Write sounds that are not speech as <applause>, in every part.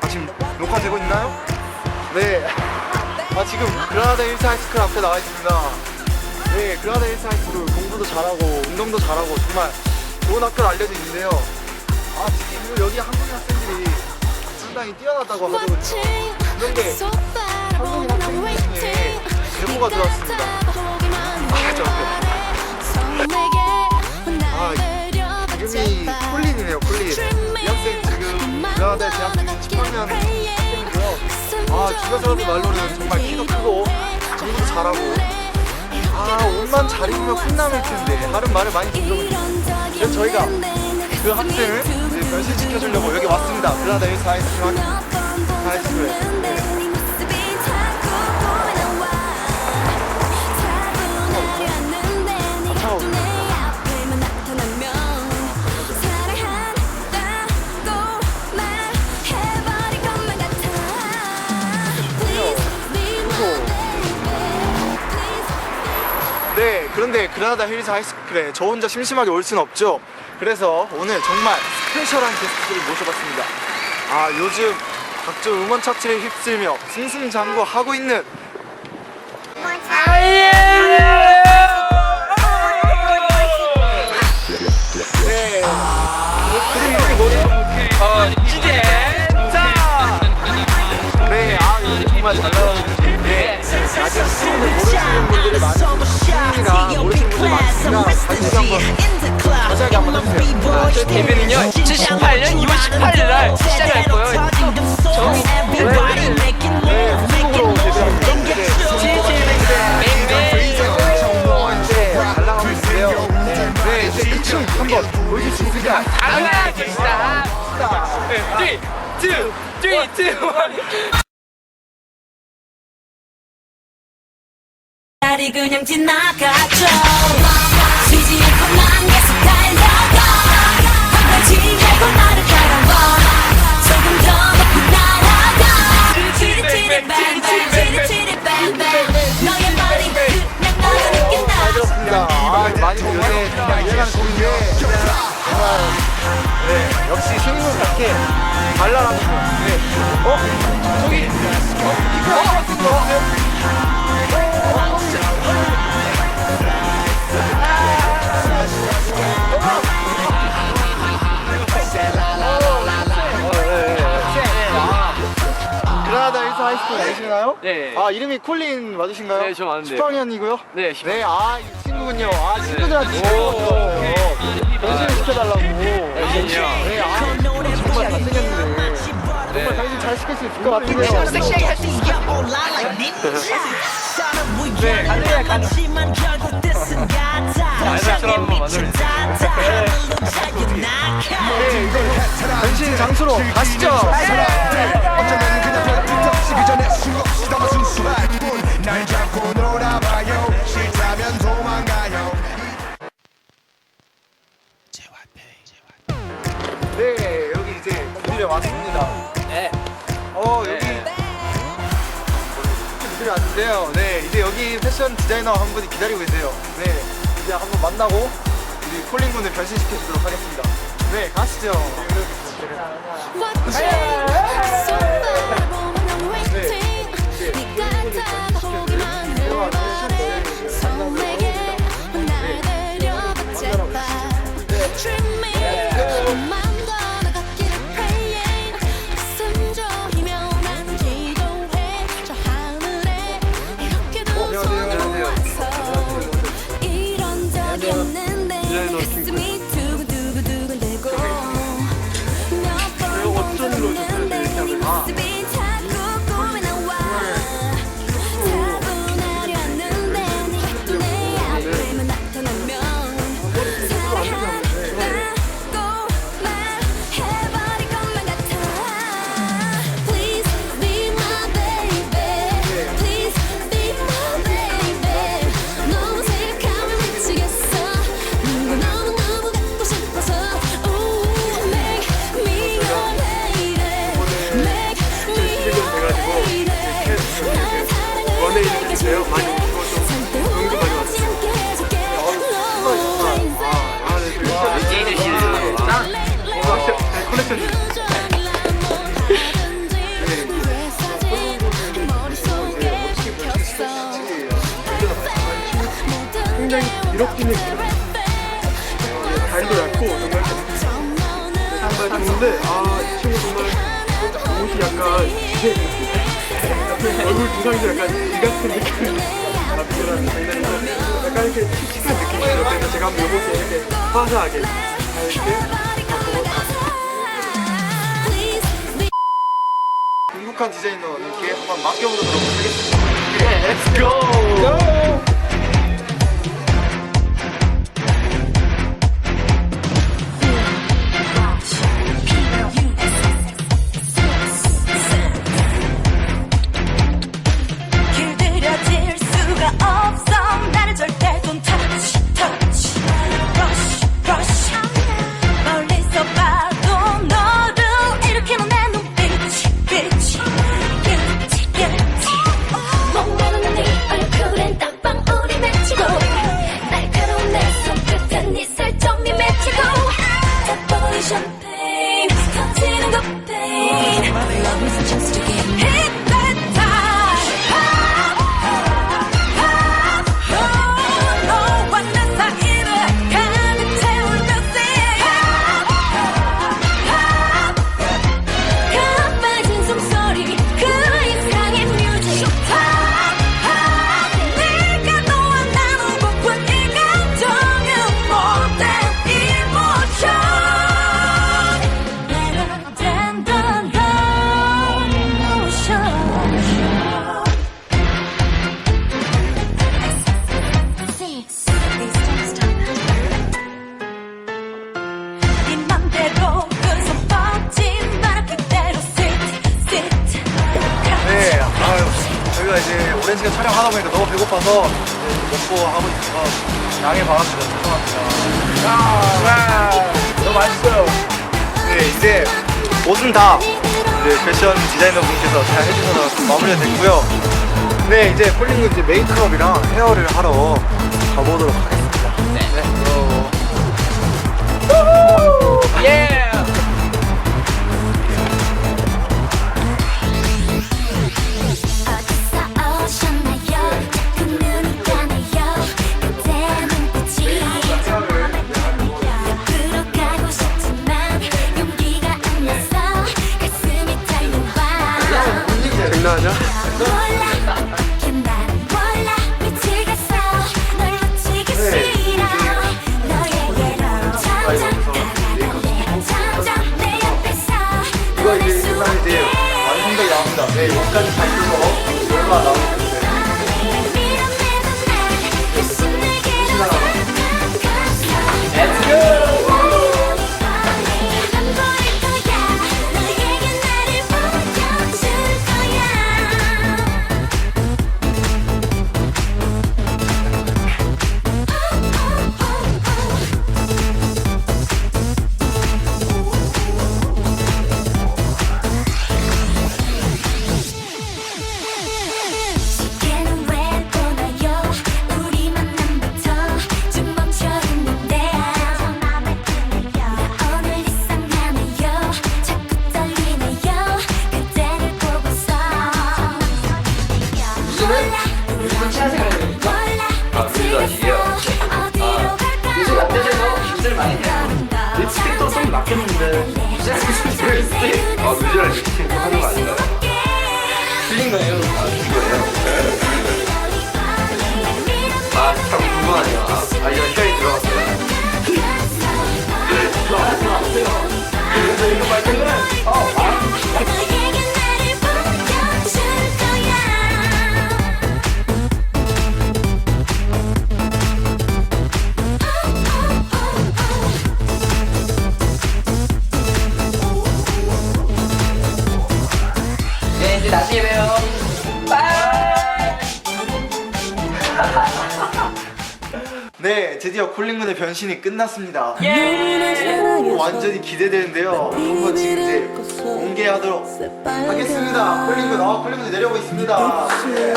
아 지금 녹화되고 있나요? 네. 아 지금 그라나다 힐스 하이스쿨 앞에 나와 있습니다. 네, 그라나다 힐스 하이스쿨 공부도 잘하고 운동도 잘하고 정말 좋은 학교로 알려져 있는데요. 아 지금 여기 한국인 학생들이 상당히 뛰어나다고 하거든요. 그런데 한국인 학생들 중에 제보가 들어왔습니다. 아, 주변 사람들 말로는 정말 키도 크고 공부도 잘하고 아, 옷만 잘 입으면 훈남일 텐데 하는 말을 많이 들어보니까 그래서 저희가 그 학생을 이제 변신시켜주려고 여기 왔습니다. 그라나다 힐스 하이스쿨 학- 하이스쿨에. 네, 그런데 그라나다 힐스 하이스쿨에 저 혼자 심심하게 올 순 없죠. 그래서 오늘 정말 스페셜한 게스트를 모셔봤습니다. 아, 요즘 각종 음원 차트에 휩쓸며 승승장구하고 있는 제 데뷔는요 78년 2월 18일 날. 네, 이제 그춤 한번 보여줄 수 있으냐? 당연하겠다 3, 2, 3, 2, 1 날이 그냥 지나가죠 쉬지 않고 난 계속 달려 가 하이스쿨 아시나요? 네. 아 이름이 콜린 맞으신가요? 네, 저 맞는데요. 10학년이고요? 네, 10학년. 네, 아, 이 친구군요. 아, 친구들한테 지금 변신을 시켜달라고. 변신이요? 네, 아, 정말 잘생겼는데. 정말 변신 잘 시킬 수 있을 것 같은데요. 섹시하게 할 수 있어 네 가능해 가능 알바처럼 한번 만들면 네, 이거 변신 장소로 가시죠. 구들에 왔습니다. 네 어, 여기 구들에 왔는데요. 네, 이제 여기 패션 디자이너 한 분이 기다리고 계세요. 네, 이제 한번 만나고 우리 콜린 군을 변신시켜 주도록 하겠습니다. 네, 가시죠. 이런 이렇게 다리도 얇고 정말 정말 좋은데 아 이 친구 정말 옷이 약간 <laughs> 얼굴 두상이 약간 이 같은 느낌 아 미안한 장난인데 약간 이렇게 칙칙한 느낌이 들어요 그래서 제가 한번 요것을 이렇게 화사하게. 잘 이렇게. 바꿔 행복한 디자이너님께 한번 맡겨보도록 하겠습니다. Let's go! 길 of 네, 아유, 저희가 이제 오랜 시간 촬영하다 보니까 너무 배고파서 이제 먹고 하고 있어서 양해 바랍니다. 죄송합니다. 야, 너무 맛있어요. 네, 이제 옷은 다 이제 패션 디자이너 분께서 잘 해주셔서 마무리가 됐고요. 네, 이제 폴링은 이제 메이크업이랑 헤어를 하러 가보도록 하겠습니다. 我跟爱。 친구 하는 거 아닌가요? 드디어 콜링군의 변신이 끝났습니다. 오, 완전히 기대되는데요. 한번 지금 이제 공개하도록 하겠습니다. 콜링군, 아, 콜링군이 내려오고 있습니다. 네.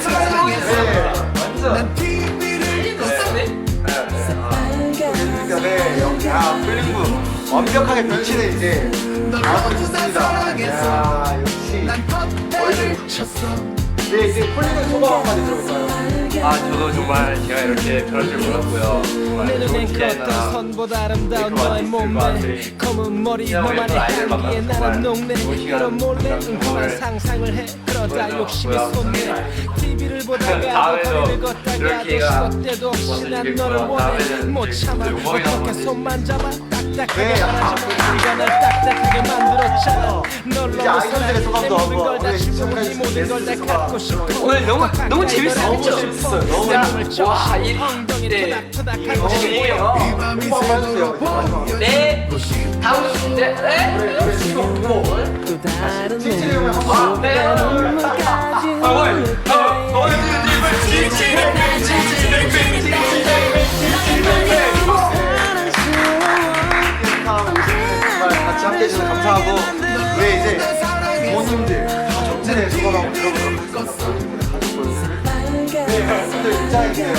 사랑해서 네, 네, 네, 야, 플링부 완벽하게 변신해 이제 나고 있습니다. 야, 역시 멋있네. 네, 이제 폴링은 소감 한마디 들어볼까요? 아 저도 정말 제가 이렇게 변할 줄 몰랐고요 정말 좋은 기대나 그리고 아티스트들과 아들이 시장에서 아이들 만나서 정말 좋은 시간 감정을 가지고 놀았고요 TV를 보다가 <laughs> 다음에도 이럴 도 기회가 왔으면 다음에는 못 참아. 어떻게 손만 잡아. 딱딱하게 네, 말하지만 네가 날 딱딱하게 만들었잖아. 널 이제 너무 아이돌들의 소감도 내 모든 한번 걸다 우리 씹고 시청자 네 모든 걸다 게스트 갖고 싶어. 오늘 너무 너무 재밌어요. 너무? 재밌어요. 너무 와 이- 네 재미예요 한번 해주세요. 이제 마지막. 네. 다음 주인데 네? 또 다른 찌찌리 형이 한번. 네. 아, 오늘 정말 같이 함께 해주셔서 감사하고 우리 이제 부모님들 가족들의 소감 한번 들어보도록 하겠습니다. 가족들. 네, 가족들 입장해주세요.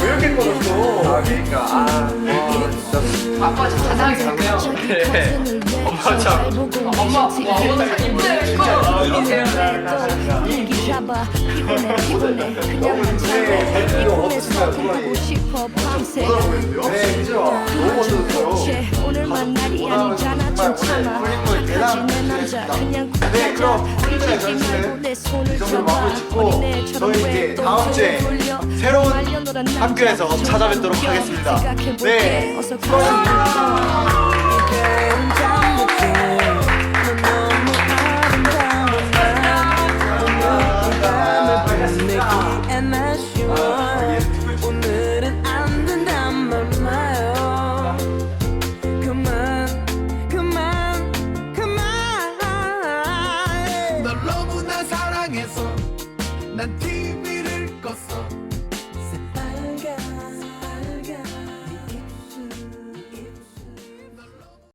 왜 이렇게 꺼졌어? 아 그러니까 아 아빠 참 사랑스 네. 엄마 참 엄마 와 밤새 네, 네, 이 정도로 마무리 짓고 저희 이제 다음 주에 새로운 학교에서 좀 찾아뵙도록. 하겠습니다. 네. 어서 가자